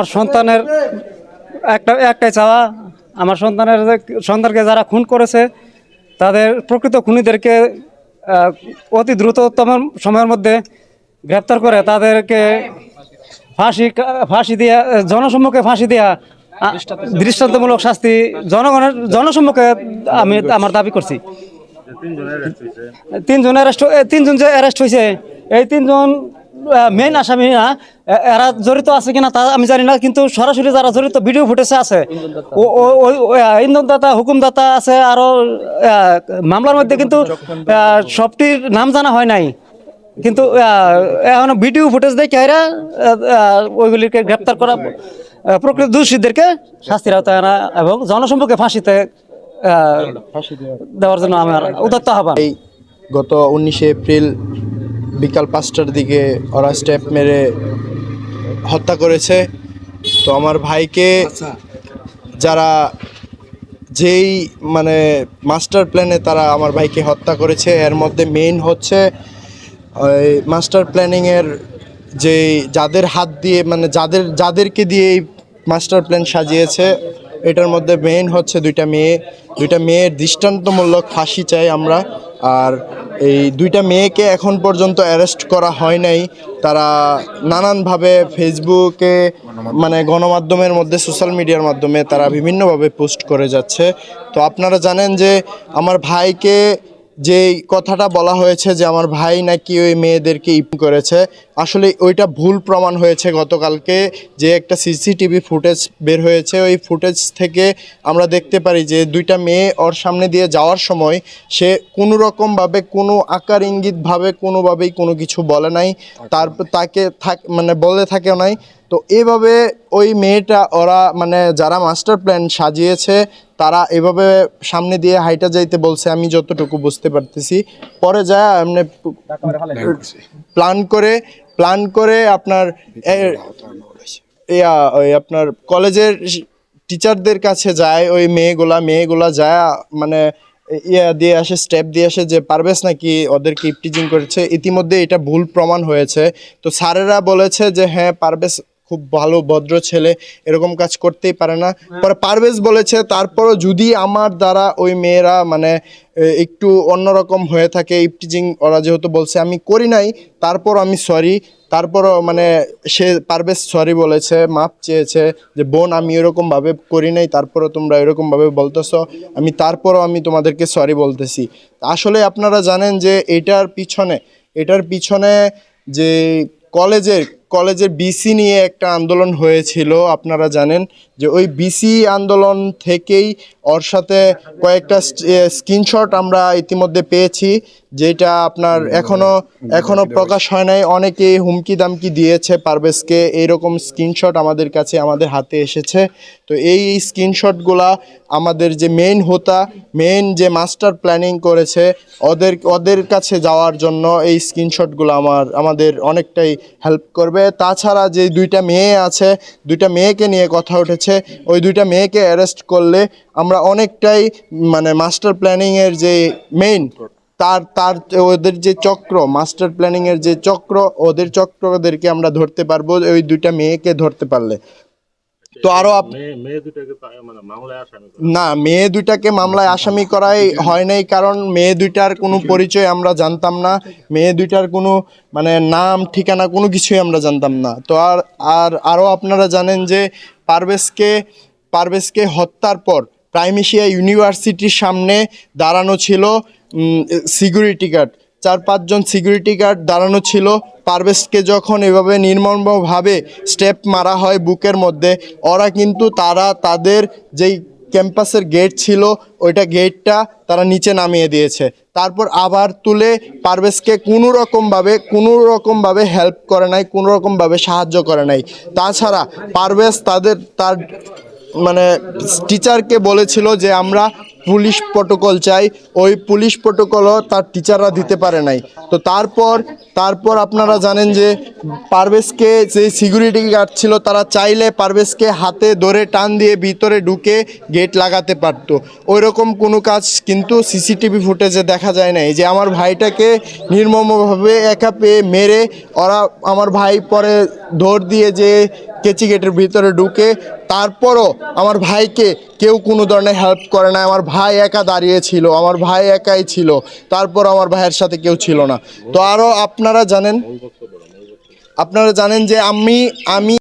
আমার সন্তানের একটা, একটাই চাওয়া। আমার সন্তানের সন্তানকে যারা খুন করেছে, তাদের প্রকৃত খুনিদেরকে অতি দ্রুততম সময়ের মধ্যে গ্রেপ্তার করে, তাদেরকে ফাঁসি ফাঁসি দেওয়া জনসম্মুখে ফাঁসি দেওয়া দৃষ্টান্তমূলক শাস্তি জনগণের, জনসম্মুখে আমি আমার দাবি করছি। তিনজন অ্যারেস্ট তিনজন যে অ্যারেস্ট হয়েছে এই তিনজন মেইন আসামি না এরা জড়িত আছে কিনা তা আমি জানি না কিন্তু সরাসরি যারা জড়িত ভিডিও ফুটেজে আছে। ও ও- ও- ও, আহ, ইন্ধনদাতা হুকুমদাতা আছে আরও মামলার মধ্যে কিন্তু সবটির নাম জানা হয় নাই। কিন্তু এখন ভিডিও ফুটেজ দেখে এরা ওইগুলিকে গ্রেপ্তার করা প্রকৃত দোষীদেরকে শাস্তির আওতায় আনা এবং জনসম্পর্কে ফাঁসিতে দেওয়ার জন্য আমার উদত্ত আহ্বান। এই গত উনিশে এপ্রিল বিকাল পাঁচটার দিকে ওরা স্টেপ মেরে হত্যা করেছে। তো আমার ভাইকে যারা যেই মানে মাস্টার প্ল্যানে তারা আমার ভাইকে হত্যা করেছে এর মধ্যে মেইন হচ্ছে ওই মাস্টার প্ল্যানিংয়ের যে যাদের হাত দিয়ে মানে যাদের যাদেরকে দিয়ে এই মাস্টার প্ল্যান সাজিয়েছে এটার মধ্যে মেইন হচ্ছে দুইটা মেয়ে। দুইটা মেয়ের দৃষ্টান্তমূলক ফাঁসি চাই আমরা। আর এই দুইটা মেয়েকে এখন পর্যন্ত অ্যারেস্ট করা হয় নাই। তারা নানানভাবে ফেসবুকে মানে গণমাধ্যমের মধ্যে সোশ্যাল মিডিয়ার মাধ্যমে তারা বিভিন্নভাবে পোস্ট করে যাচ্ছে। তো আপনারা জানেন যে আমার ভাইকে যে কথাটা বলা হয়েছে যে আমার ভাই নাকি ওই মেয়েদেরকে ইপ করেছে আসলে ওইটা ভুল প্রমাণ হয়েছে গতকালকে যে একটা সিসিটিভি ফুটেজ বের হয়েছে। ওই ফুটেজ থেকে আমরা দেখতে পারি যে দুইটা মেয়ে ওর সামনে দিয়ে যাওয়ার সময় সে কোনো রকমভাবে কোনো আকার ইঙ্গিতভাবে কোনোভাবেই কোনো কিছু বলে নাই। তারপর তাকে থাক মানে বলে থাকেও নাই। তো এভাবে ওই মেয়েটা ওরা মানে যারা মাস্টার প্ল্যান সাজিয়েছে তারা এভাবে সামনে দিয়ে হাইটা যাইতে বলছে আমি যতটুকু বুঝতে পারতেছি। পরে যায় এমনি প্ল্যান করে প্ল্যান করে আপনার ইয়া, ওই আপনার কলেজের টিচারদের কাছে যায়, ওই মেয়েগুলা মেয়েগুলা যায় মানে ইয়া দিয়ে আসে স্টেপ দিয়ে আসে যে পারবেস নাকি ওদেরকে ইপটিজিং করেছে? ইতিমধ্যে এটা ভুল প্রমাণ হয়েছে। তো স্যারেরা বলেছে যে হ্যাঁ পারবেশ খুব ভালো, ভদ্র ছেলে, এরকম কাজ করতেই পারে না। পরে পারভেজ বলেছে, তারপরও যদি আমার দ্বারা ওই মেয়েরা মানে একটু অন্যরকম হয়ে থাকে ইপটিজিং ওরা যেহেতু বলছে, আমি করি নাই, তারপর আমি সরি তারপরও মানে সে পারভেজ সরি বলেছে, মাপ চেয়েছে যে, বোন, আমি এরকমভাবে করি নাই, তারপরও তোমরা এরকমভাবে বলতেছো, আমি তারপরও আমি তোমাদেরকে সরি বলতেছি। আসলে আপনারা জানেন যে, এটার পিছনে এটার পিছনে যে, কলেজের কলেজের বিসি নিয়ে একটা আন্দোলন হয়েছিল আপনারা জানেন যে ওই বিসি আন্দোলন থেকেই ওর সাথে কয়েকটা স্ক্রিনশট আমরা ইতিমধ্যে পেয়েছি যেটা আপনার এখনও এখনও প্রকাশ হয় নাই। অনেকেই হুমকি দামকি দিয়েছে পারভেজকে। এইরকম স্ক্রিনশট আমাদের কাছে আমাদের হাতে এসেছে। তো এই স্ক্রিনশটগুলা আমাদের যে মেইন হোতা মেইন যে মাস্টার প্ল্যানিং করেছে ওদের ওদের কাছে যাওয়ার জন্য এই স্ক্রিনশটগুলো আমার আমাদের অনেকটাই হেল্প করবে। তাছাড়া যে দুইটা মেয়ে আছে, দুইটা মেয়েকে নিয়ে কথা উঠেছে, ওই দুইটা মেয়েকে অ্যারেস্ট করলে আমরা অনেকটাই মানে মাস্টার প্ল্যানিংয়ের যে মেইন তার তার ওদের যে চক্র মাস্টার প্ল্যানিংয়ের যে চক্র, ওদের চক্র ওদেরকে আমরা ধরতে পারব, ওই দুইটা মেয়েকে ধরতে পারলে। তো আরও মানে। না মেয়ে দুইটাকে মামলায় আসামি করাই হয় নাই কারণ মেয়ে দুইটার কোনো পরিচয় আমরা জানতাম না। মেয়ে দুইটার কোনো মানে নাম ঠিকানা কোনো কিছুই আমরা জানতাম না। তো আর আর আরও আপনারা জানেন যে পারভেজকে পারভেজকে হত্যার পর প্রাইমেশিয়া ইউনিভার্সিটির সামনে দাঁড়ানো ছিল সিকিউরিটি গার্ড চার পাঁচজন সিকিউরিটি গার্ড দাঁড়ানো ছিল পারভেজকে যখন এভাবে নির্মমভাবে স্টেপ মারা হয় বুকের মধ্যে, ওরা কিন্তু তারা তাদের যেই ক্যাম্পাসের গেট ছিল, ওইটা গেটটা তারা নিচে নামিয়ে দিয়েছে। তারপর আবার তুলে পারভেজকে কোনো রকমভাবে কোনো রকমভাবে হেল্প করে নাই কোনো রকমভাবে সাহায্য করে নাই। তাছাড়া পারভেজ তাদের, তার মানে টিচারকে বলেছিল যে আমরা পুলিশ প্রোটোকল চাই, ওই পুলিশ প্রোটোকলও তার টিচাররা দিতে পারে নাই। তো তারপর তারপর আপনারা জানেন যে পারভেজকে যে সিকিউরিটি গার্ড ছিল, তারা চাইলে পারভেজকে হাতে ধরে টান দিয়ে ভিতরে ঢুকে গেট লাগাতে পারতো। ওই রকম কোনো কাজ কিন্তু সিসিটিভি ফুটেজে দেখা যায় নাই যে আমার ভাইটাকে নির্মমভাবে একা পেয়ে মেরে, ওরা আমার ভাই পরে ধর দিয়ে যে কেচি গেটের ভিতরে ঢুকে তারপরও আমার ভাইকে কেউ কোনো ধরনের হেল্প করে না আমার ভাই একা দাঁড়িয়ে ছিল, আমার ভাই একাই ছিল তারপর আমার ভাইয়ের সাথে কেউ ছিল না। তো আরও আপনারা জানেন আপনারা জানেন যে আমি আমি